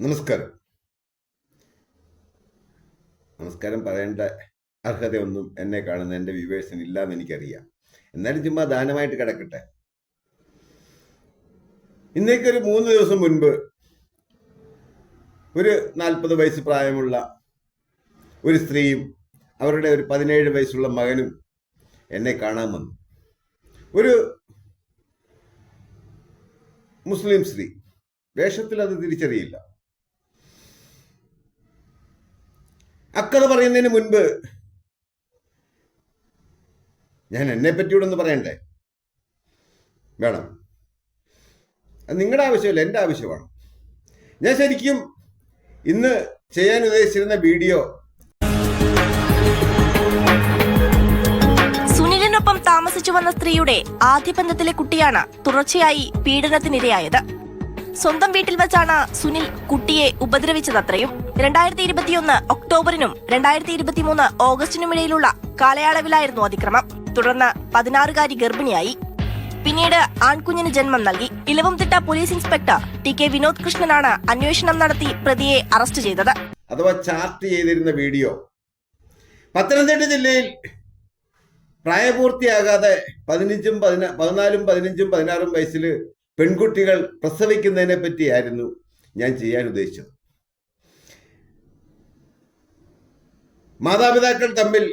നമസ്കാരം. നമസ്കാരം പറയേണ്ട അർഹതയൊന്നും എന്നെ കാണുന്ന എന്റെ വ്യൂവേഴ്സിന് ഇല്ലാന്ന് എനിക്കറിയാം. എന്നാലും ചുമ്മാ ദാനമായിട്ട് കിടക്കട്ടെ. ഇന്നേക്കൊരു മൂന്ന് ദിവസം മുൻപ് ഒരു നാൽപ്പത് വയസ്സ് പ്രായമുള്ള ഒരു സ്ത്രീയും അവരുടെ ഒരു പതിനേഴ് വയസ്സുള്ള മകനും എന്നെ കാണാൻ വന്നു. ഒരു മുസ്ലിം സ്ത്രീ. വേഷത്തിൽ അത് തിരിച്ചറിയില്ല. അക്കഥ പറയുന്നതിന് മുൻപ് ഞാൻ എന്നെ പറ്റിയോടൊന്ന് പറയണ്ടേ? വേണം. അത് നിങ്ങളുടെ ആവശ്യമല്ല എന്റെ ആവശ്യമാണ്. ഞാൻ ശരിക്കും ഇന്ന് ചെയ്യാൻ ഉദ്ദേശിച്ചിരുന്ന വീഡിയോ സുനിലിനൊപ്പം താമസിച്ചു വന്ന സ്ത്രീയുടെ ആദ്യ ബന്ധത്തിലെ കുട്ടിയാണ് തുടർച്ചയായി പീഡനത്തിനിരയായത്. സ്വന്തം വീട്ടിൽ വെച്ചാണ് സുനിൽ കുട്ടിയെ ഉപദ്രവിച്ചതത്രയും രണ്ടായിരത്തി ഇരുപത്തിയൊന്ന് ഒക്ടോബറിനും രണ്ടായിരത്തി ഇരുപത്തിമൂന്ന് ഓഗസ്റ്റിനുമിടയിലുള്ള കാലയളവിലായിരുന്നു അതിക്രമം. തുടർന്ന് പതിനാറുകാരി ഗർഭിണിയായി. പിന്നീട് ആൺകുഞ്ഞിന് ജന്മം നൽകി. Elavumthitta police inspector T K Vinod കൃഷ്ണനാണ് അന്വേഷണം നടത്തി പ്രതിയെ അറസ്റ്റ് ചെയ്തത്. അഥവാ ചാർട്ട് ചെയ്തിരുന്ന വീഡിയോ. പത്തനംതിട്ട ജില്ലയിൽ പ്രായപൂർത്തിയാകാതെ പതിനഞ്ചും പതിനാ പതിനാലും പതിനഞ്ചും പതിനാറും വയസ്സിൽ പെൺകുട്ടികൾ പ്രസവിക്കുന്നതിനെ പറ്റിയായിരുന്നു ഞാൻ ചെയ്യാൻ ഉദ്ദേശിച്ചത് മാതാപിതാക്കൾ തമ്മിൽ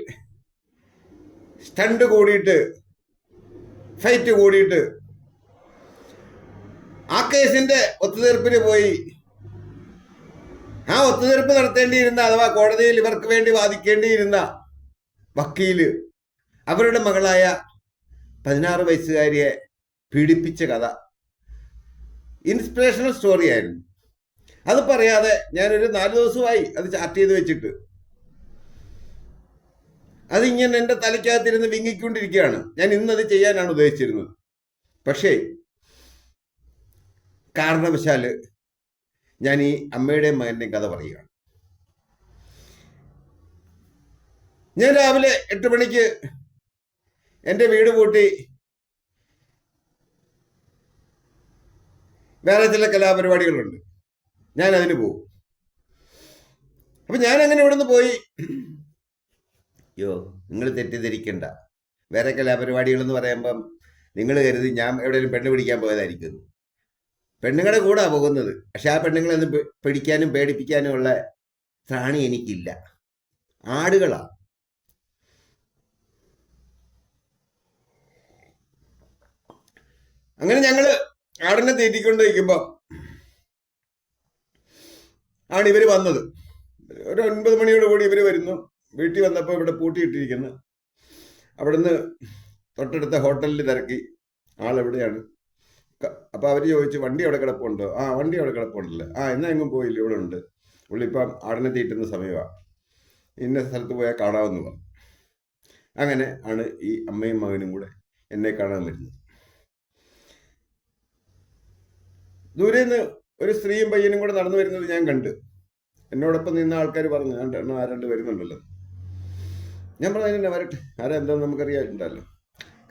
സ്റ്റണ്ട് കൂടിയിട്ട് ഫൈറ്റ് കൂടിയിട്ട് ആ കേസിന്റെ ഒത്തുതീർപ്പിന് പോയി ആ ഒത്തുതീർപ്പ് നടത്തേണ്ടിയിരുന്ന അഥവാ കോടതിയിൽ ഇവർക്ക് വേണ്ടി വാദിക്കേണ്ടിയിരുന്ന വക്കീൽ അവരുടെ മകളായ പതിനാറ് വയസ്സുകാരിയെ പീഡിപ്പിച്ച കഥ. ഇൻസ്പിറേഷണൽ സ്റ്റോറി ആയിരുന്നു. അത് പറയാതെ ഞാനൊരു നാല് ദിവസമായി അത് ചാർട്ട് ചെയ്ത് വെച്ചിട്ട് അതിങ്ങനെ എന്റെ തലയ്ക്കകത്തിരുന്ന് വിങ്ങിക്കൊണ്ടിരിക്കുകയാണ്. ഞാൻ ഇന്നത് ചെയ്യാനാണ് ഉദ്ദേശിച്ചിരുന്നത്. പക്ഷേ കാരണവശാൽ ഞാൻ ഈ അമ്മയുടെയും മകന്റെയും കഥ പറയുകയാണ്. ഞാൻ രാവിലെ എട്ട് മണിക്ക് എന്റെ വീട് പൂട്ടി വേറെ ചില കലാപരിപാടികളുണ്ട്. ഞാൻ അതിന് പോകും. അപ്പം ഞാൻ അങ്ങനെ ഇവിടുന്ന് പോയി. അയ്യോ നിങ്ങൾ തെറ്റിദ്ധരിക്കണ്ട. വേറെ കലാപരിപാടികളെന്ന് പറയുമ്പം നിങ്ങൾ കരുതി ഞാൻ എവിടെയെങ്കിലും പെണ്ണ് പിടിക്കാൻ പോയതായിരിക്കും. പെണ്ണുങ്ങളുടെ കൂടെ പോകുന്നത്. പക്ഷെ ആ പെണ്ണുങ്ങളെ ഒന്ന് പിടിക്കാനും പേടിപ്പിക്കാനും ഉള്ള ത്രാണി എനിക്കില്ല. ആടുകളാ. അങ്ങനെ ഞങ്ങൾ ആടിനെ തീറ്റിക്കൊണ്ട് നിൽക്കുമ്പോ ആണ് ഇവർ വന്നത്. ഒരു ഒൻപത് മണിയോട് കൂടി ഇവർ വരുന്നു. വീട്ടിൽ വന്നപ്പോൾ ഇവിടെ പൂട്ടിയിട്ടിരിക്കുന്നു. അവിടുന്ന് തൊട്ടടുത്ത ഹോട്ടലിൽ തിരക്കി. ആളെവിടെയാണ്? അപ്പോൾ അവർ ചോദിച്ചു വണ്ടി അവിടെ കിടപ്പുണ്ടോ? ആ വണ്ടി അവിടെ കിടപ്പുണ്ടല്ലേ. ആ എന്നാ എങ്ങും പോയില്ല ഇവിടെ ഉണ്ട്. പുള്ളിപ്പം ആടിനെ തീറ്റുന്ന സമയമാണ് ഇന്ന സ്ഥലത്ത് പോയാൽ കാണാമെന്ന് പറഞ്ഞു. അങ്ങനെ ആണ് ഈ അമ്മയും മകനും കൂടെ എന്നെ കാണാൻ വരുന്നത്. ദൂരെ നിന്ന് ഒരു സ്ത്രീയും പയ്യനും കൂടെ നടന്നു വരുന്നത് ഞാൻ കണ്ട്. എന്നോടൊപ്പം നിന്ന ആൾക്കാർ പറഞ്ഞു എണ്ണം രണ്ട് വരുന്നുണ്ടല്ലോ. ഞാൻ പറഞ്ഞു അതിനെ വരട്ടെ. ആരാ എന്താന്ന് നമുക്കറിയാറുണ്ടല്ലോ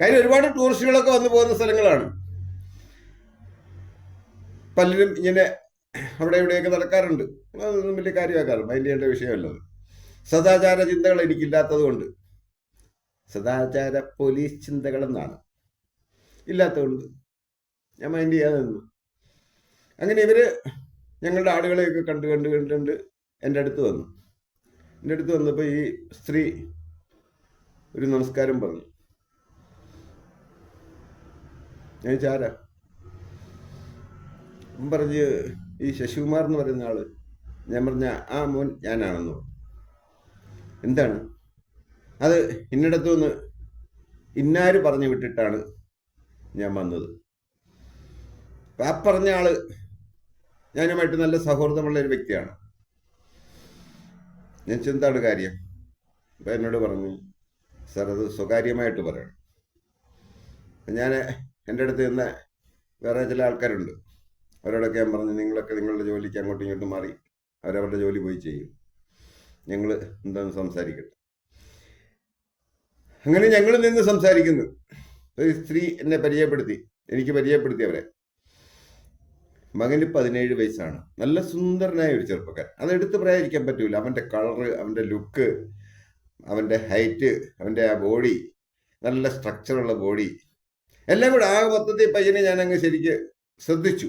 കാര്യം ഒരുപാട് ടൂറിസ്റ്റുകളൊക്കെ വന്നു പോകുന്ന സ്ഥലങ്ങളാണ്. പലരും ഇങ്ങനെ അവിടെ ഇവിടെയൊക്കെ നടക്കാറുണ്ട്. അതൊന്നും വലിയ കാര്യമാക്കാറുണ്ട് മൈൻഡ് ചെയ്യേണ്ട വിഷയമല്ലത് സദാചാര ചിന്തകൾ എനിക്കില്ലാത്തത് കൊണ്ട് സദാചാര പോലീസ് ചിന്തകളെന്നാണ്. ഇല്ലാത്തതുകൊണ്ട് ഞാൻ മൈൻഡ് ചെയ്യാതെ നിന്നു. അങ്ങനെ ഇവർ ഞങ്ങളുടെ ആടുകളെയൊക്കെ കണ്ട് കണ്ട് കണ്ട് കണ്ട് എന്റെ അടുത്ത് വന്നു. എന്റെ അടുത്ത് വന്നപ്പോൾ ഈ സ്ത്രീ ഒരു നമസ്കാരം പറഞ്ഞു. ഞാൻ ചാരാ. പറഞ്ഞ് ഈ ശശികുമാർ എന്ന് പറയുന്ന ആൾ ഞാൻ പറഞ്ഞ ആ മോൻ ഞാനാണെന്ന് എന്താണ്? അത് ഇന്നിടത്തു നിന്ന് ഇന്നാര് പറഞ്ഞു വിട്ടിട്ടാണ് ഞാൻ വന്നത്? ആ പറഞ്ഞ ആൾ ഞാനുമായിട്ട് നല്ല സൗഹൃദമുള്ള ഒരു വ്യക്തിയാണ്. ഞാൻ ചെന്താണ് കാര്യം? അപ്പൊ എന്നോട് പറഞ്ഞു സാർ അത് സ്വകാര്യമായിട്ട് പറയണം. ഞാൻ എന്റെ അടുത്ത് നിന്ന് വേറെ ചില ആൾക്കാരുണ്ട്. അവരോടൊക്കെ ഞാൻ പറഞ്ഞു നിങ്ങളൊക്കെ നിങ്ങളുടെ ജോലിക്ക് അങ്ങോട്ടും ഇങ്ങോട്ടും മാറി അവരവരുടെ ജോലി പോയി ചെയ്യും. ഞങ്ങൾ എന്താണ് സംസാരിക്കട്ടെ. അങ്ങനെ ഞങ്ങൾ നിന്ന് സംസാരിക്കുന്നു. ഒരു സ്ത്രീ എന്നെ പരിചയപ്പെടുത്തി എനിക്ക് പരിചയപ്പെടുത്തി അവരെ. മകന് പതിനേഴ് വയസ്സാണ്. നല്ല സുന്ദരനായ ഒരു ചെറുപ്പക്കാരൻ. അത് എടുത്ത് പറയാതിരിക്കാൻ പറ്റൂല. അവന്റെ കളറ് അവന്റെ ലുക്ക് അവന്റെ ഹൈറ്റ് അവന്റെ ആ ബോഡി നല്ല സ്ട്രക്ചറുള്ള ബോഡി എല്ലാം കൂടെ ആ മൊത്തത്തിൽ പയ്യനെ ഞാൻ അങ്ങ് ശരിക്ക് ശ്രദ്ധിച്ചു.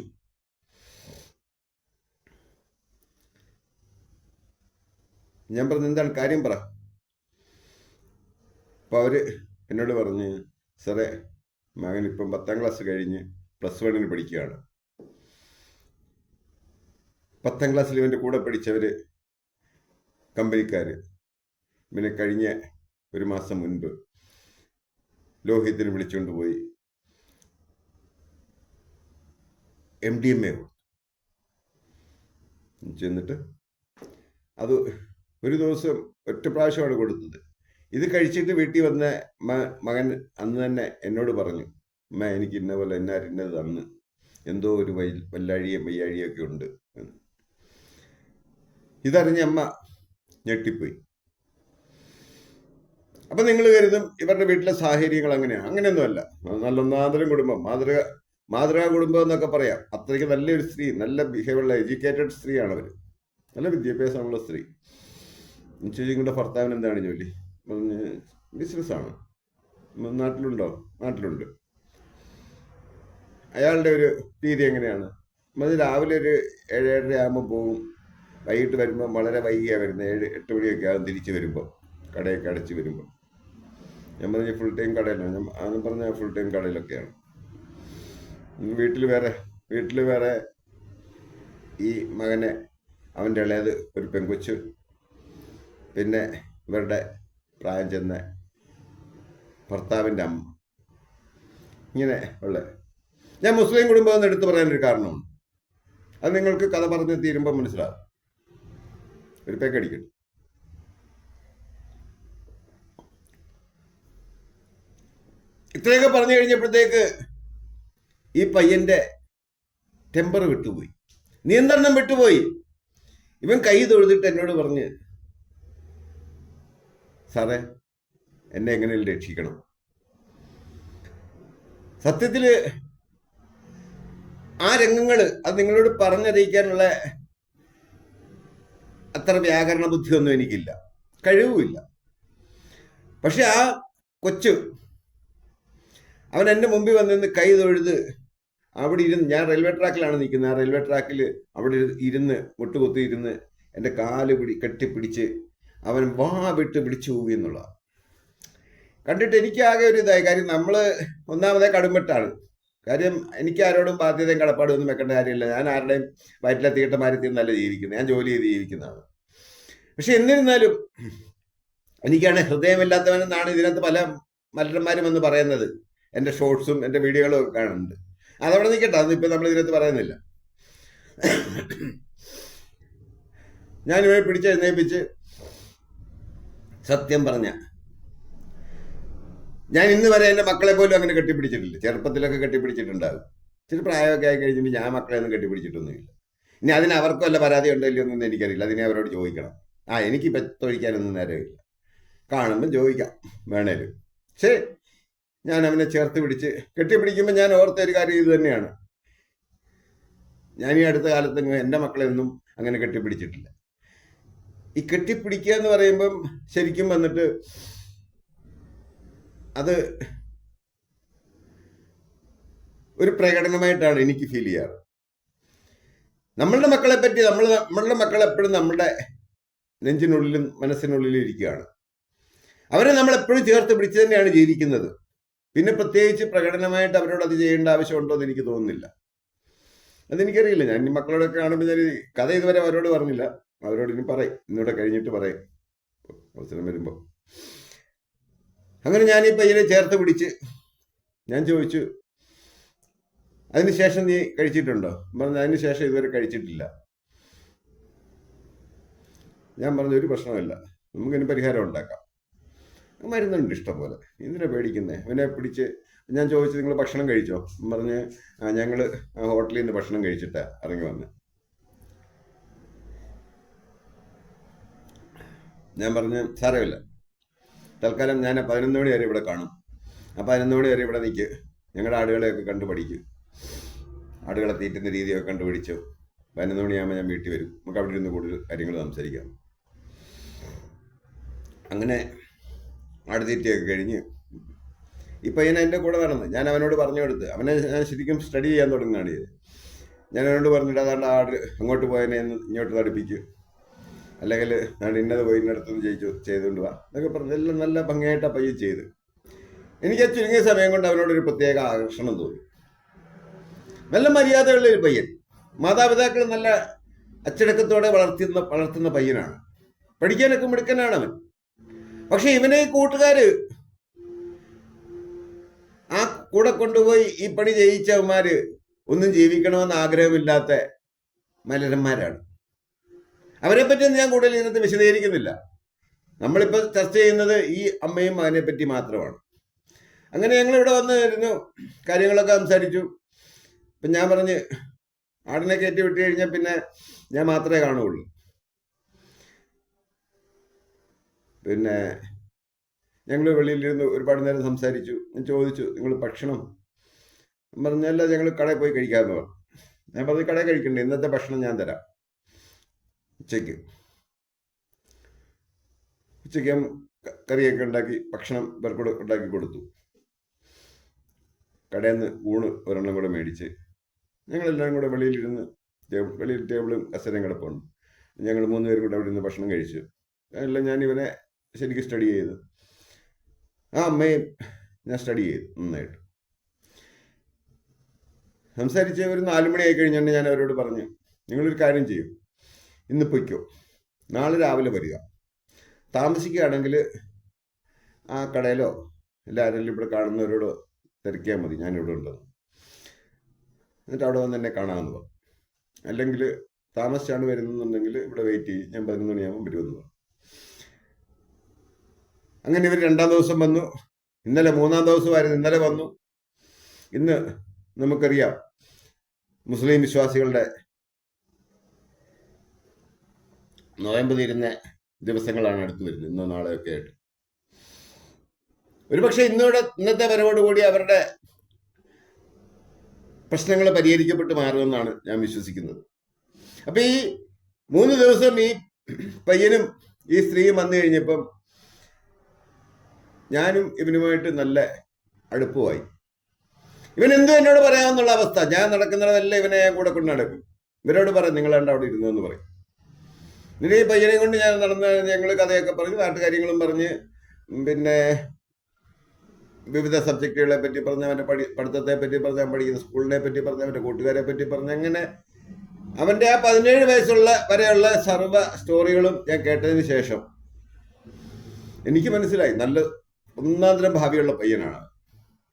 ഞാൻ പറഞ്ഞു എന്താണ് കാര്യം പറ. അപ്പോൾ അവർ എന്നോട് പറഞ്ഞ് സാറേ മകൻ ഇപ്പം പത്താം ക്ലാസ് കഴിഞ്ഞ് പ്ലസ് വണ്ണിന് പഠിക്കുകയാണ്. പത്താം ക്ലാസ്സിൽ ഇവന്റെ കൂടെ പഠിച്ചവർ കമ്പനിക്കാർ ഇവനെ കഴിഞ്ഞ ഒരു മാസം മുൻപ് ലോഹിത്തിന് വിളിച്ചുകൊണ്ട് പോയി. എം ഡി എം എ ചെന്നിട്ട് അത് ഒരു ദിവസം ഒറ്റ പ്രാവശ്യമാണ് കൊടുത്തത്. ഇത് കഴിച്ചിട്ട് വീട്ടിൽ വന്ന മകൻ അന്ന് തന്നെ എന്നോട് പറഞ്ഞു അമ്മ എനിക്ക് ഇന്ന പോലെ എന്നാർ ഇന്നത് തന്ന് എന്തോ ഒരു വൈ വല്ലാഴിയും വയ്യാഴിയൊക്കെ ഉണ്ട്. ഇതറിഞ്ഞ അമ്മ ഞെട്ടിപ്പോയി. അപ്പൊ നിങ്ങൾ കരുതും ഇവരുടെ വീട്ടിലെ സാഹചര്യങ്ങൾ അങ്ങനെയാണ് അങ്ങനെയൊന്നുമല്ല. നല്ല ഒന്നാന്തരം കുടുംബം. മാതൃക മാതൃകാ കുടുംബം എന്നൊക്കെ പറയാം. അത്രയ്ക്ക് നല്ലൊരു സ്ത്രീ നല്ല ബിഹേവിയറുള്ള എഡ്യൂക്കേറ്റഡ് സ്ത്രീയാണ് അവർ നല്ല വിദ്യാഭ്യാസമുള്ള സ്ത്രീ. ചേച്ചിങ്ങളുടെ ഭർത്താവിന് എന്താണ് ജോലി? ബിസിനസ്സാണ് നാട്ടിലുണ്ടോ? നാട്ടിലുണ്ട്. അയാളുടെ ഒരു രീതി എങ്ങനെയാണ്? അത് രാവിലെ ഒരു ഏഴ് ഏഴര ആകുമ്പോൾ പോകും വൈകിട്ട് വരുമ്പോൾ വളരെ വൈകിയാണ് വരുന്നത്. ഏഴ് എട്ട് മണിയൊക്കെ ആകും തിരിച്ച് വരുമ്പോൾ കടയൊക്കെ അടച്ച് വരുമ്പോൾ ഞാൻ പറഞ്ഞ ഫുൾ ടൈം കടയിലാണ് ഞാൻ ആദ്യം പറഞ്ഞ ഫുൾ ടൈം കടയിലൊക്കെയാണ്. വീട്ടിൽ വേറെ വീട്ടിൽ വേറെ ഈ മകനെ അവന്റെ ഇളയത് ഒരു പെൺകൊച്ച് പിന്നെ ഇവരുടെ പ്രായം ചെന്ന ഭർത്താവിന്റെ അമ്മ. ഇങ്ങനെ ഉള്ള ഞാൻ മുസ്ലിം കുടുംബം എന്ന് എടുത്തു പറയാനൊരു കാരണമാണ് അത് നിങ്ങൾക്ക് കഥ പറഞ്ഞ് തീരുമ്പോൾ മനസ്സിലാവും. ഒരു പേക്കടിക്കട്ടെ ഇത്രയൊക്കെ പറഞ്ഞു കഴിഞ്ഞപ്പോഴത്തേക്ക് ഈ പയ്യന്റെ ടെമ്പർ വിട്ടുപോയി. നിയന്ത്രണം വിട്ടുപോയി. ഇവൻ കൈ തൊഴുതിട്ട് എന്നോട് പറഞ്ഞ് സാറേ എന്നെ എങ്ങനെയും രക്ഷിക്കണം. സത്യത്തിൽ ആ രംഗങ്ങൾ അത് നിങ്ങളോട് പറഞ്ഞറിയിക്കാനുള്ള അത്ര വ്യാകരണ ബുദ്ധിയൊന്നും എനിക്കില്ല. കഴിവുമില്ല. പക്ഷെ ആ കൊച്ചു അവൻ എന്റെ മുമ്പിൽ വന്നിരുന്ന് കൈ തൊഴുത് അവിടെ ഇരുന്ന് ഞാൻ റെയിൽവേ ട്രാക്കിലാണ് നിൽക്കുന്നത്. ആ റെയിൽവേ ട്രാക്കിൽ അവിടെ ഇരു- ഇരുന്ന് മുട്ടുകുത്തി ഇരുന്ന് എന്റെ കാൽ പിടി കെട്ടിപ്പിടിച്ച് അവൻ വാ വിട്ട് പിടിച്ചു പോവുക എന്നുള്ള. കണ്ടിട്ട് എനിക്ക് ആകെ ഒരു ഇതായി. കാര്യം നമ്മൾ ഒന്നാമതേ കടുമ്പെട്ടാണ് കാര്യം എനിക്ക് ആരോടും ബാധ്യതയും കടപ്പാടും ഒന്നും വെക്കേണ്ട കാര്യമില്ല. ഞാൻ ആരുടെയും വയറ്റിലെ തീട്ടമാരത്തിൽ നല്ല ജീവിക്കുന്നത്. ഞാൻ ജോലി ചെയ്ത് ജീവിക്കുന്നതാണ്. പക്ഷെ എന്നിരുന്നാലും എനിക്കാണ് ഹൃദയമില്ലാത്തവനെന്നാണ് ഇതിനകത്ത് പല മലരന്മാരും എന്ന് പറയുന്നത്. എന്റെ ഷോർട്സും എന്റെ വീഡിയോകളും ഒക്കെ കാണുന്നുണ്ട്. അതവിടെ നിൽക്കട്ടെ അത് ഇപ്പം നമ്മൾ ഇതിനകത്ത് പറയുന്നില്ല. ഞാൻ ഇവരെ പിടിച്ചെഴുന്നേൽപ്പിച്ച് സത്യം പറഞ്ഞ ഞാൻ ഇന്ന് വരെ എന്റെ മക്കളെ പോലും അങ്ങനെ കെട്ടിപ്പിടിച്ചിട്ടില്ല. ചെറുപ്പത്തിലൊക്കെ കെട്ടിപ്പിടിച്ചിട്ടുണ്ടാകും ഇച്ചിരി പ്രായമൊക്കെ ആയി കഴിഞ്ഞിട്ട് ഞാൻ മക്കളെ ഒന്നും കെട്ടിപ്പിടിച്ചിട്ടൊന്നുമില്ല. ഇനി അതിന് അവർക്കും വല്ല പരാതി ഉണ്ടോ ഇല്ലയോ എന്നൊന്നും എനിക്കറിയില്ല. അതിനെ അവരോട് ചോദിക്കണം. ആ എനിക്ക് പെത്തൊഴിക്കാനൊന്നും നേരമില്ല. കാണുമ്പോൾ ചോദിക്കാം വേണേലും. ശരി. ഞാൻ അവനെ ചേർത്ത് പിടിച്ച് കെട്ടിപ്പിടിക്കുമ്പോൾ ഞാൻ ഓർത്ത ഒരു കാര്യം ഇത് തന്നെയാണ്. ഞാൻ ഈ അടുത്ത കാലത്ത് എന്റെ മക്കളെ ഒന്നും അങ്ങനെ കെട്ടിപ്പിടിച്ചിട്ടില്ല. ഈ കെട്ടിപ്പിടിക്കുക എന്ന് പറയുമ്പം ശരിക്കും വന്നിട്ട് അത് ഒരു പ്രകടനമായിട്ടാണ് എനിക്ക് ഫീൽ ചെയ്യാറ്. നമ്മളുടെ മക്കളെ പറ്റി നമ്മൾ നമ്മളുടെ മക്കൾ എപ്പോഴും നമ്മുടെ നെഞ്ചിനുള്ളിലും മനസ്സിനുള്ളിലും ഇരിക്കുകയാണ്. അവരെ നമ്മൾ എപ്പോഴും ചേർത്ത് പിടിച്ച് തന്നെയാണ് ജീവിക്കുന്നത്. പിന്നെ പ്രത്യേകിച്ച് പ്രകടനമായിട്ട് അവരോട് അത് ചെയ്യേണ്ട ആവശ്യമുണ്ടോ എന്ന് എനിക്ക് തോന്നുന്നില്ല. അതെനിക്കറിയില്ല. ഞാൻ ഈ മക്കളോടൊക്കെ കാണുമ്പോൾ ഞാൻ കഥ ഇതുവരെ അവരോട് പറഞ്ഞില്ല. അവരോട് ഇനി പറയും. ഇന്നിവിടെ കഴിഞ്ഞിട്ട് പറയും. അവസരം വരുമ്പോൾ അങ്ങനെ ഞാൻ ഈ പയ്യനെ ചേർത്ത് പിടിച്ച് ഞാൻ ചോദിച്ചു അതിനുശേഷം നീ കഴിച്ചിട്ടുണ്ടോ? പറഞ്ഞു അതിനുശേഷം ഇതുവരെ കഴിച്ചിട്ടില്ല. ഞാൻ പറഞ്ഞു ഒരു പ്രശ്നമല്ല നമുക്കിനി പരിഹാരം ഉണ്ടാക്കാം. മരുന്നുണ്ട് ഇഷ്ടം പോലെ എന്തിനാ പേടിക്കുന്നേ? അവനെ പിടിച്ച് ഞാൻ ചോദിച്ചു നിങ്ങൾ ഭക്ഷണം കഴിച്ചോ? പറഞ്ഞ് ഞങ്ങൾ ഹോട്ടലിൽ നിന്ന് ഭക്ഷണം കഴിച്ചിട്ടാ ഇറങ്ങി വന്ന്. ഞാൻ പറഞ്ഞ് സാരമില്ല. തൽക്കാലം ഞാൻ പതിനൊന്ന് മണി വരെ ഇവിടെ കാണും. ആ പതിനൊന്ന് മണി വരെ ഇവിടെ നിൽക്ക് ഞങ്ങളുടെ ആടുകളെയൊക്കെ കണ്ടു പഠിക്കും ആടുകളെ തീറ്റുന്ന രീതിയൊക്കെ കണ്ടുപിടിച്ചു പതിനൊന്ന് മണിയാകുമ്പോൾ ഞാൻ വീട്ടിൽ വരും. നമുക്ക് അവിടെ ഇരുന്ന് കൂടുതൽ കാര്യങ്ങൾ സംസാരിക്കാം. അങ്ങനെ ആടുതീറ്റയൊക്കെ കഴിഞ്ഞ്. ഈ പയ്യൻ എന്റെ കൂടെ നടന്ന്. ഞാൻ അവനോട് പറഞ്ഞു കൊടുത്ത്. അവനെ ഞാൻ ശരിക്കും സ്റ്റഡി ചെയ്യാൻ തുടങ്ങുകയാണ് ചെയ്തത്. ഞാൻ അവനോട് പറഞ്ഞിട്ട് അതാണ്ട് ആട് അങ്ങോട്ട് പോയതിനെ ഇങ്ങോട്ട് തടിപ്പിക്കും അല്ലെങ്കിൽ ഞാൻ ഇന്നത് പോയി ഇന്നടത്തുനിന്ന് ചെയ്യിച്ചു ചെയ്തുകൊണ്ട് വാ. എന്നൊക്കെ പറഞ്ഞ് എല്ലാം നല്ല ഭംഗിയായിട്ട് പയ്യ ചെയ്ത്. എനിക്ക് ആ ചുരുങ്ങിയ സമയം കൊണ്ട് അവനോടൊരു പ്രത്യേക ആകർഷണം തോന്നി. നല്ല മര്യാദയുള്ള ഒരു പയ്യൻ. മാതാപിതാക്കൾ നല്ല അച്ചടക്കത്തോടെ വളർത്തുന്ന വളർത്തുന്ന പയ്യനാണ്. പഠിക്കാനൊക്കെ മിടുക്കനാണ് അവൻ. പക്ഷെ ഇവനെ കൂട്ടുകാര് ആ കൂടെ കൊണ്ടുപോയി ഈ പണി ചെയ്യിച്ചവന്മാര് ഒന്നും ജീവിക്കണമെന്ന് ആഗ്രഹമില്ലാത്ത മലരന്മാരാണ്. അവരെ പറ്റി ഞാൻ കൂടുതൽ ഇതിനകത്ത് വിശദീകരിക്കുന്നില്ല. നമ്മളിപ്പോൾ ചർച്ച ചെയ്യുന്നത് ഈ അമ്മയും മകനെ പറ്റി മാത്രമാണ്. അങ്ങനെ ഞങ്ങൾ ഇവിടെ വന്നിരുന്നു കാര്യങ്ങളൊക്കെ സംസാരിച്ചു. ഇപ്പം ഞാൻ പറഞ്ഞ് ആടിനെ കയറ്റി വിട്ട് കഴിഞ്ഞാൽ പിന്നെ ഞാൻ മാത്രമേ കാണുകയുള്ളൂ. പിന്നെ ഞങ്ങൾ വെളിയിലിരുന്ന് ഒരുപാട് നേരം സംസാരിച്ചു. ഞാൻ ചോദിച്ചു നിങ്ങൾ ഭക്ഷണം? പറഞ്ഞല്ല ഞങ്ങൾ കടയിൽ പോയി കഴിക്കാമെന്ന് പറഞ്ഞു. ഞാൻ പറഞ്ഞു കടയിൽ കഴിക്കണ്ടേ ഇന്നത്തെ ഭക്ഷണം ഞാൻ തരാം. ഉച്ചയ്ക്ക്. ഉച്ചയ്ക്ക് ഞാൻ കറിയൊക്കെ ഉണ്ടാക്കി ഭക്ഷണം ഇവർക്കൂടെ ഉണ്ടാക്കി കൊടുത്തു. കടയിൽ നിന്ന് ഊണ് ഒരെണ്ണം കൂടെ മേടിച്ച് ഞങ്ങളെല്ലാം കൂടെ വെളിയിലിരുന്ന് വെളിയിൽ ടേബിളും കസേരയും കിടപ്പുണ്ട്. ഞങ്ങൾ മൂന്ന് പേരും കൂടെ അവിടെ ഇരുന്ന് ഭക്ഷണം കഴിച്ചു. എല്ലാം ഞാൻ ഇവനെ ശരിക്കും സ്റ്റഡി ചെയ്ത്. ആ അമ്മയും ഞാൻ സ്റ്റഡി ചെയ്തു നന്നായിട്ട്. സംസാരിച്ച് ഒരു നാല് മണിയായി കഴിഞ്ഞാൽ ഞാൻ അവരോട് പറഞ്ഞു നിങ്ങളൊരു കാര്യം ചെയ്യും. ഇന്ന് പൊയ്ക്കോ. നാളെ രാവിലെ വരിക. താമസിക്കുകയാണെങ്കിൽ ആ കടയിലോ ആരെങ്കിലും ഇവിടെ കാണുന്നവരോട് തിരക്കിയാൽ മതി. ഞാനിവിടെ ഉണ്ടെന്ന് എന്നിട്ട് അവിടെ വന്ന് എന്നെ കാണാമെന്ന് പറഞ്ഞു. അല്ലെങ്കിൽ താമസിച്ചാണ് വരുന്നതെന്നുണ്ടെങ്കിൽ ഇവിടെ വെയിറ്റ് ചെയ്യും. ഞാൻ പതിനൊന്ന് മണിയാകുമ്പോൾ വരുമെന്ന് പറഞ്ഞു. അങ്ങനെ ഇവർ രണ്ടാം ദിവസം വന്നു. ഇന്നലെ മൂന്നാം ദിവസമായിരുന്നു ഇന്നലെ വന്നു. ഇന്ന് നമുക്കറിയാം മുസ്ലിം വിശ്വാസികളുടെ നോയമ്പ് തീരുന്ന ദിവസങ്ങളാണ് അടുത്ത് വരുന്നത് ഇന്നോ നാളെയൊക്കെ ആയിട്ട്. ഒരുപക്ഷെ ഇന്നോടെ ഇന്നത്തെ വരവോടുകൂടി അവരുടെ പ്രശ്നങ്ങൾ പരിഹരിക്കപ്പെട്ട് മാറുമെന്നാണ് ഞാൻ വിശ്വസിക്കുന്നത്. അപ്പൊ ഈ മൂന്ന് ദിവസം ഈ പയ്യനും ഈ സ്ത്രീയും വന്നു കഴിഞ്ഞപ്പം ഞാനും ഇവനുമായിട്ട് നല്ല അടുപ്പമായി. ഇവൻ എന്തു എന്നോട് പറയാമെന്നുള്ള അവസ്ഥ. ഞാൻ നടക്കുന്നതല്ല ഇവനെ കൂടെ കൊണ്ട് നടക്കും. ഇവരോട് പറയും നിങ്ങൾ രണ്ട് അവിടെ ഇരുന്നു എന്ന് പറയും. എന്നിട്ട് ഈ പയ്യനെ കൊണ്ട് ഞാൻ നടന്ന ഞങ്ങൾ കഥയൊക്കെ പറഞ്ഞ് നാട്ടുകാര്യങ്ങളും പറഞ്ഞ് പിന്നെ വിവിധ സബ്ജക്റ്റുകളെ പറ്റി പറഞ്ഞ് അവന്റെ പഠി പഠിത്തത്തെ പറ്റി പറഞ്ഞ് അവൻ പഠിക്കുന്ന സ്കൂളിനെ പറ്റി പറഞ്ഞ് അവന്റെ കൂട്ടുകാരെ പറ്റി പറഞ്ഞ് അങ്ങനെ അവന്റെ ആ പതിനേഴ് വയസ്സുള്ള വരെയുള്ള സർവ സ്റ്റോറികളും ഞാൻ കേട്ടതിന് ശേഷം എനിക്ക് മനസ്സിലായി. നല്ല ഒന്നാന്തരം ഭാവിയുള്ള പയ്യനാണ്.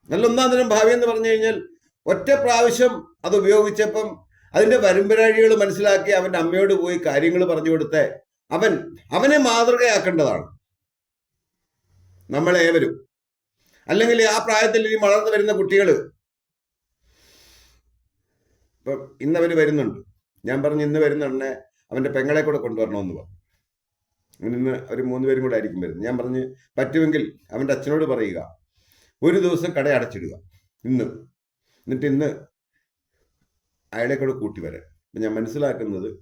നല്ല ഒന്നാന്തരം ഭാവി എന്ന് പറഞ്ഞു കഴിഞ്ഞാൽ ഒറ്റ പ്രാവശ്യം അത് ഉപയോഗിച്ചപ്പം അതിന്റെ വരുമ്പരാഴികൾ മനസ്സിലാക്കി അവന്റെ അമ്മയോട് പോയി കാര്യങ്ങൾ പറഞ്ഞു കൊടുത്ത് അവൻ അവനെ മാതൃകയാക്കേണ്ടതാണ്. നമ്മളേവരും. അല്ലെങ്കിൽ ആ പ്രായത്തിൽ ഇനി വളർന്നു വരുന്ന കുട്ടികൾ ഇപ്പം ഇന്നവർ വരുന്നുണ്ട്. ഞാൻ പറഞ്ഞു ഇന്ന് വരുന്നുണ്ടെ അവന്റെ പെങ്ങളെ കൂടെ കൊണ്ടുവരണമെന്ന് പറഞ്ഞു. ഇന്ന് ഒരു മൂന്ന് പേരും കൂടെ ആയിരിക്കും വരുന്നത്. ഞാൻ പറഞ്ഞ് പറ്റുമെങ്കിൽ അവന്റെ അച്ഛനോട് പറയുക. ഒരു ദിവസം കട അടച്ചിടുക. ഇന്ന്. എന്നിട്ട് ഇന്ന് അയാളെ കൂടെ കൂട്ടി വരാൻ. അപ്പം ഞാൻ മനസ്സിലാക്കുന്നത്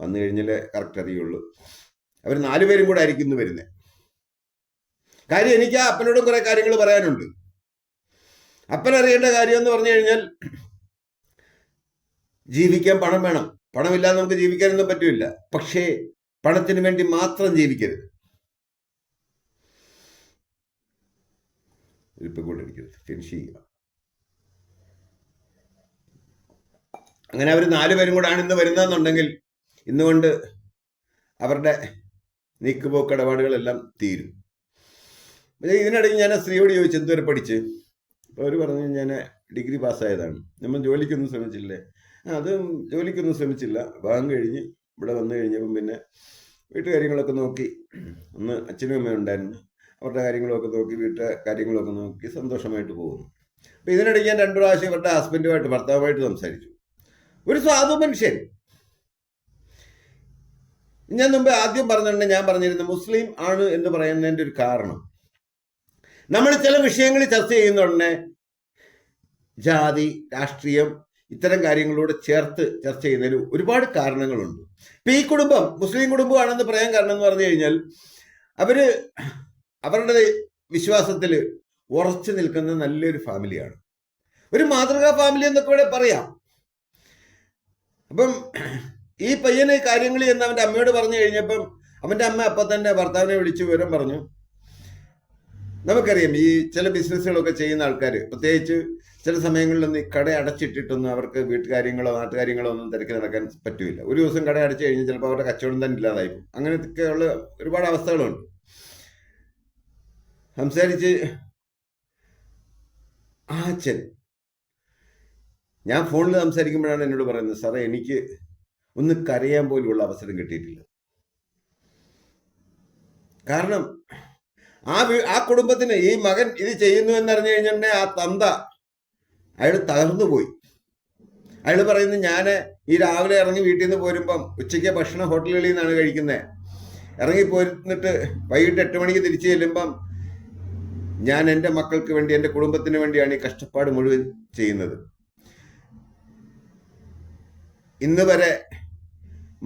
വന്നു കഴിഞ്ഞാലേ കറക്റ്റ് അറിയുള്ളൂ. അവർ നാലുപേരും കൂടെ ആയിരിക്കും ഇന്ന് വരുന്നത്. കാര്യം എനിക്ക് ആ അപ്പനോടും കുറേ കാര്യങ്ങൾ പറയാനുണ്ട്. അപ്പൻ അറിയേണ്ട കാര്യം എന്ന് പറഞ്ഞു കഴിഞ്ഞാൽ ജീവിക്കാൻ പണം വേണം. പണമില്ലാതെ നമുക്ക് ജീവിക്കാനൊന്നും പറ്റില്ല. പക്ഷേ പണത്തിന് വേണ്ടി മാത്രം ജീവിക്കരുത്. ഇപ്പം കൊണ്ടിരിക്കരുത് ഫിനിഷ് ചെയ്യുക. അങ്ങനെ അവർ നാലുപേരും കൂടാണ് ഇന്ന് വരുന്നതെന്നുണ്ടെങ്കിൽ ഇന്നുകൊണ്ട് അവരുടെ നീക്കുപോക്ക് ഇടപാടുകളെല്ലാം തീരും. പക്ഷേ ഇതിനിടയിൽ ഞാൻ സ്ത്രീയോട് ചോദിച്ചു എന്തുവരെ പഠിച്ച്? അപ്പോൾ അവർ പറഞ്ഞു ഞാൻ ഡിഗ്രി പാസ്സായതാണ്. നമ്മൾ ജോലിക്കൊന്നും ശ്രമിച്ചില്ലേ? അത് ജോലിക്കൊന്നും ശ്രമിച്ചില്ല. ഭാഗം കഴിഞ്ഞ് ഇവിടെ വന്നു കഴിഞ്ഞപ്പം പിന്നെ വീട്ടുകാര്യങ്ങളൊക്കെ നോക്കി. ഒന്ന് അച്ഛനും അമ്മയും ഉണ്ടായിരുന്നു. അവരുടെ കാര്യങ്ങളൊക്കെ നോക്കി വീട്ടിലെ കാര്യങ്ങളൊക്കെ നോക്കി സന്തോഷമായിട്ട് പോകുന്നു. അപ്പം ഇതിനിടയ്ക്ക് ഞാൻ രണ്ടു പ്രാവശ്യം ഇവരുടെ ഹസ്ബൻഡുമായിട്ട് ഭർത്താവുമായിട്ട് സംസാരിച്ചു. ഒരു സാധു മനുഷ്യൻ. ഞാൻ മുമ്പ് ആദ്യം പറഞ്ഞിട്ടുണ്ട് ഞാൻ പറഞ്ഞിരുന്നു മുസ്ലിം ആണ് എന്ന് പറയുന്നതിന്റെ ഒരു കാരണം. നമ്മൾ ചില വിഷയങ്ങൾ ചർച്ച ചെയ്യുന്ന ഉടനെ ജാതി രാഷ്ട്രീയം ഇത്തരം കാര്യങ്ങളോട് ചേർത്ത് ചർച്ച ചെയ്യുന്നതിൽ ഒരുപാട് കാരണങ്ങളുണ്ട്. ഇപ്പൊ ഈ കുടുംബം മുസ്ലിം കുടുംബമാണെന്ന് പറയാൻ കാരണം എന്ന് പറഞ്ഞു കഴിഞ്ഞാൽ അവർ അവരുടെ വിശ്വാസത്തിൽ ഉറച്ചു നിൽക്കുന്ന നല്ലൊരു ഫാമിലിയാണ്. ഒരു മാതൃകാ ഫാമിലി എന്നൊക്കെ ഇവിടെ പറയാം. അപ്പം ഈ പയ്യന് കാര്യങ്ങൾ എന്ന് അവന്റെ അമ്മയോട് പറഞ്ഞു കഴിഞ്ഞപ്പം അവന്റെ അമ്മ അപ്പം തന്നെ ഭർത്താവിനെ വിളിച്ച് വിവരം പറഞ്ഞു. നമുക്കറിയാം ഈ ചില ബിസിനസ്സുകളൊക്കെ ചെയ്യുന്ന ആൾക്കാർ പ്രത്യേകിച്ച് ചില സമയങ്ങളിലൊന്നും ഈ കട അടച്ചിട്ടിട്ടൊന്നും അവർക്ക് വീട്ടുകാര്യങ്ങളോ നാട്ടുകാര്യങ്ങളോ ഒന്നും തിരക്കി നടക്കാൻ പറ്റില്ല ഒരു ദിവസം കട അടച്ചു കഴിഞ്ഞാൽ ചിലപ്പോൾ അവരുടെ കച്ചവടം തന്നെ ഇല്ലാതായി അങ്ങനെയൊക്കെയുള്ള ഒരുപാട് അവസ്ഥകളുണ്ട്. സംസാരിച്ച് ആ അച്ഛൻ ഞാൻ ഫോണിൽ സംസാരിക്കുമ്പോഴാണ് എന്നോട് പറയുന്നത് സാറേ എനിക്ക് ഒന്ന് കരയാൻ പോലുമുള്ള അവസരം കിട്ടിയിട്ടില്ല. കാരണം ആ ആ കുടുംബത്തിന് ഈ മകൻ ഇത് ചെയ്യുന്നു എന്നറിഞ്ഞു കഴിഞ്ഞിട്ടുണ്ടെങ്കിൽ ആ തന്ത അയാൾ തകർന്നു പോയി. അയാൾ പറയുന്നത് ഞാൻ ഈ രാവിലെ ഇറങ്ങി വീട്ടിൽ നിന്ന് പോരുമ്പം ഉച്ചയ്ക്ക് ഭക്ഷണം ഹോട്ടലുകളിൽ നിന്നാണ് കഴിക്കുന്നത് ഇറങ്ങി പോരുന്നിട്ട് വൈകിട്ട് എട്ട് മണിക്ക് തിരിച്ചു ചെല്ലുമ്പം ഞാൻ എന്റെ മക്കൾക്ക് വേണ്ടി എന്റെ കുടുംബത്തിന് വേണ്ടിയാണ് ഈ കഷ്ടപ്പാട് മുഴുവൻ ചെയ്യുന്നത്. ഇന്ന് വരെ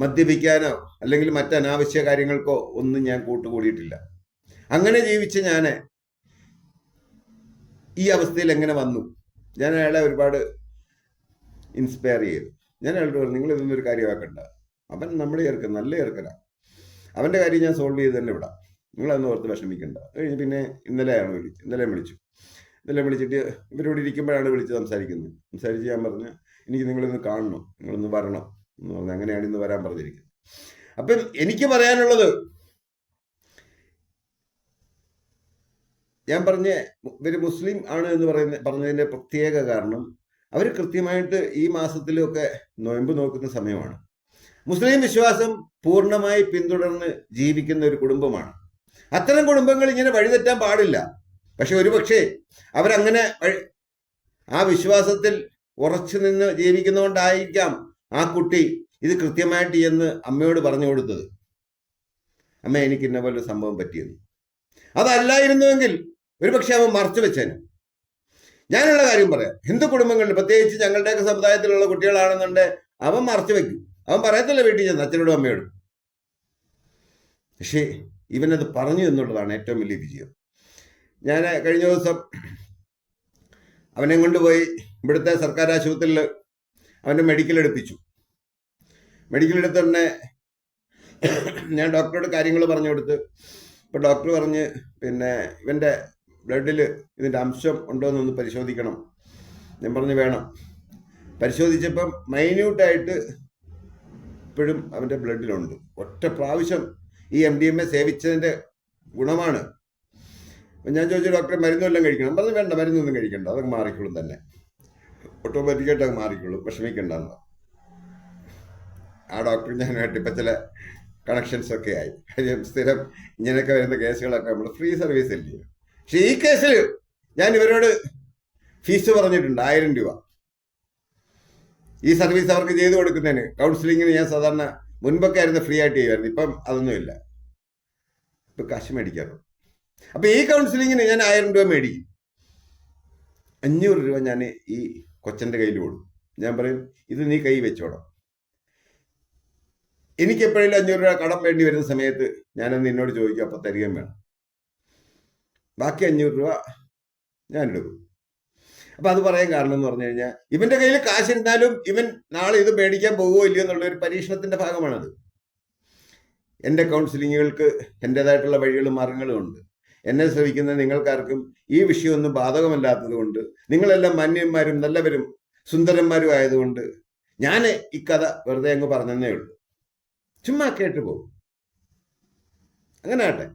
മദ്യപിക്കാനോ അല്ലെങ്കിൽ മറ്റ് അനാവശ്യ കാര്യങ്ങൾക്കോ ഒന്നും ഞാൻ കൂട്ടുകൂടിയിട്ടില്ല. അങ്ങനെ ജീവിച്ച ഞാൻ ഈ അവസ്ഥയിൽ എങ്ങനെ വന്നു? ഞാൻ അയാളെ ഒരുപാട് ഇൻസ്പയർ ചെയ്തു. ഞാൻ അയാളോട് പറഞ്ഞു നിങ്ങൾ ഇതൊന്നും ഒരു കാര്യമാക്കണ്ട. അവൻ നമ്മുടെ ചേർക്കൻ നല്ല ചേർക്കനാ അവന്റെ കാര്യം ഞാൻ സോൾവ് ചെയ്ത് തന്നെ വിടാം. നിങ്ങളതൊന്നും ഓർത്ത് വിഷമിക്കണ്ട. കഴിഞ്ഞ് പിന്നെ ഇന്നലെയാണ് വിളിച്ചു ഇന്നലെ വിളിച്ചു. ഇന്നലെ വിളിച്ചിട്ട് ഇവരോട് ഇരിക്കുമ്പോഴാണ് വിളിച്ച് സംസാരിക്കുന്നത്. സംസാരിച്ച് ഞാൻ പറഞ്ഞു എനിക്ക് നിങ്ങളിന്ന് കാണണം നിങ്ങളൊന്ന് വരണം എന്ന് പറഞ്ഞു. അങ്ങനെയാണ് ഇന്ന് വരാൻ പറഞ്ഞിരിക്കുന്നത്. അപ്പം എനിക്ക് പറയാനുള്ളത് ഞാൻ പറഞ്ഞ ഇവർ മുസ്ലിം ആണ് എന്ന് പറയുന്ന പറഞ്ഞതിന്റെ പ്രത്യേക കാരണം അവർ കൃത്യമായിട്ട് ഈ മാസത്തിലൊക്കെ നോയമ്പ് നോക്കുന്ന സമയമാണ്. മുസ്ലിം വിശ്വാസം പൂർണമായി പിന്തുടർന്ന് ജീവിക്കുന്ന ഒരു കുടുംബമാണ്. അത്തരം കുടുംബങ്ങൾ ഇങ്ങനെ വഴിതെറ്റാൻ പാടില്ല. പക്ഷെ ഒരുപക്ഷെ അവരങ്ങനെ ആ വിശ്വാസത്തിൽ ഉറച്ചു നിന്ന് ജീവിക്കുന്നതുകൊണ്ടായിരിക്കാം ആ കുട്ടി ഇത് കൃത്യമായിട്ട് എന്ന് അമ്മയോട് പറഞ്ഞു കൊടുത്തത്. അമ്മ എനിക്ക് ഇന്ന പോലെ സംഭവം പറ്റിയെന്ന്. അതല്ലായിരുന്നുവെങ്കിൽ ഒരുപക്ഷെ അവൻ മറച്ചു വെച്ചേനെ. ഞാനുള്ള കാര്യം പറയാം. ഹിന്ദു കുടുംബങ്ങളിൽ പ്രത്യേകിച്ച് ഞങ്ങളുടെയൊക്കെ സമുദായത്തിലുള്ള കുട്ടികളാണെന്നുണ്ടെ അവൻ മറച്ചു വെക്കും. അവൻ പറയത്തില്ല വീട്ടിൽ ചെന്ന് അച്ഛനോടും അമ്മയോടും. പക്ഷേ ഇവനത് പറഞ്ഞു എന്നുള്ളതാണ് ഏറ്റവും വലിയ വിജയം. ഞാൻ കഴിഞ്ഞ ദിവസം അവനെ കൊണ്ടുപോയി ഇവിടുത്തെ സർക്കാർ ആശുപത്രിയിൽ അവന്റെ മെഡിക്കൽ എടുപ്പിച്ചു. മെഡിക്കൽ എടുത്ത ഉടനെ ഞാൻ ഡോക്ടറോട് കാര്യങ്ങൾ പറഞ്ഞു കൊടുത്ത്. ഇപ്പം ഡോക്ടർ പറഞ്ഞ് പിന്നെ ഇവന്റെ ബ്ലഡിൽ ഇതിന്റെ അംശം ഉണ്ടോ എന്നൊന്ന് പരിശോധിക്കണം. ഞാൻ പറഞ്ഞു വേണം. പരിശോധിച്ചപ്പം മൈന്യൂട്ടായിട്ട് ഇപ്പോഴും അവന്റെ ബ്ലഡിലുണ്ട്. ഒറ്റ പ്രാവശ്യം ഈ എം ഡി എം എ സേവിച്ചതിന്റെ ഗുണമാണ്. ഞാൻ ചോദിച്ചു ഡോക്ടറെ മരുന്നെല്ലാം കഴിക്കണം? പറഞ്ഞു വേണ്ട മരുന്നൊന്നും കഴിക്കണ്ട. അതൊക്കെ മാറിക്കോളും തന്നെ. ഓട്ടോമാറ്റിക്കായിട്ട് അത് മാറിക്കോളും. വിഷമിക്കണ്ടെന്ന്. ആ ഡോക്ടർ ഞാനായിട്ട് ഇപ്പം ചില കണക്ഷൻസ് ഒക്കെ ആയി. സ്ഥിരം ഇങ്ങനെയൊക്കെ വരുന്ന കേസുകളൊക്കെ നമ്മൾ ഫ്രീ സർവീസ് അല്ലേ പക്ഷെ ഈ കേസിൽ ഞാൻ ഇവരോട് ഫീസ് പറഞ്ഞിട്ടുണ്ട് ആയിരം രൂപ. ഈ സർവീസ് അവർക്ക് ചെയ്തു കൊടുക്കുന്നതിന് കൗൺസിലിങ്ങിന് ഞാൻ സാധാരണ മുൻപൊക്കെ ആയിരുന്നു ഫ്രീ ആയിട്ട് ചെയ്യുമായിരുന്നു. ഇപ്പം അതൊന്നുമില്ല ഇപ്പം കാശ് മേടിക്കാറുണ്ട് അപ്പം ഈ കൗൺസിലിങ്ങിന് ഞാൻ ആയിരം രൂപ മേടിക്കും. അഞ്ഞൂറ് രൂപ ഞാൻ ഈ കൊച്ചന്റെ കയ്യിൽ കൊടുക്കും. ഞാൻ പറയും ഇത് നീ കൈ വെച്ചോടോ എനിക്ക് എപ്പോഴെങ്കിലും അഞ്ഞൂറ് രൂപ കടം വേണ്ടി വരുന്ന സമയത്ത് ഞാനത് നിന്നോട് ചോദിക്കും അപ്പം തരികയും വേണം. ബാക്കി അഞ്ഞൂറ് രൂപ ഞാൻ എടുക്കും അപ്പം അത് പറയാൻ കാരണം എന്ന് പറഞ്ഞു കഴിഞ്ഞാൽ ഇവന്റെ കയ്യിൽ കാശിരുന്നാലും ഇവൻ നാളെ ഇത് മേടിക്കാൻ പോകുമോ ഇല്ലയോ എന്നുള്ള ഒരു പരീക്ഷണത്തിന്റെ ഭാഗമാണത്. എന്റെ കൗൺസിലിങ്ങുകൾക്ക് എന്റെതായിട്ടുള്ള വഴികളും മാർഗങ്ങളും ഉണ്ട്. എന്നെ ശ്രമിക്കുന്ന നിങ്ങൾക്കാർക്കും ഈ വിഷയമൊന്നും ബാധകമല്ലാത്തത് കൊണ്ട് നിങ്ങളെല്ലാം മാന്യന്മാരും നല്ലവരും സുന്ദരന്മാരും ആയതുകൊണ്ട് ഞാൻ ഈ കഥ വെറുതെ അങ്ങ് പറഞ്ഞതേ ഉള്ളൂ. ചുമ്മാ കേട്ടു പോകും അങ്ങനെ ആട്ടെ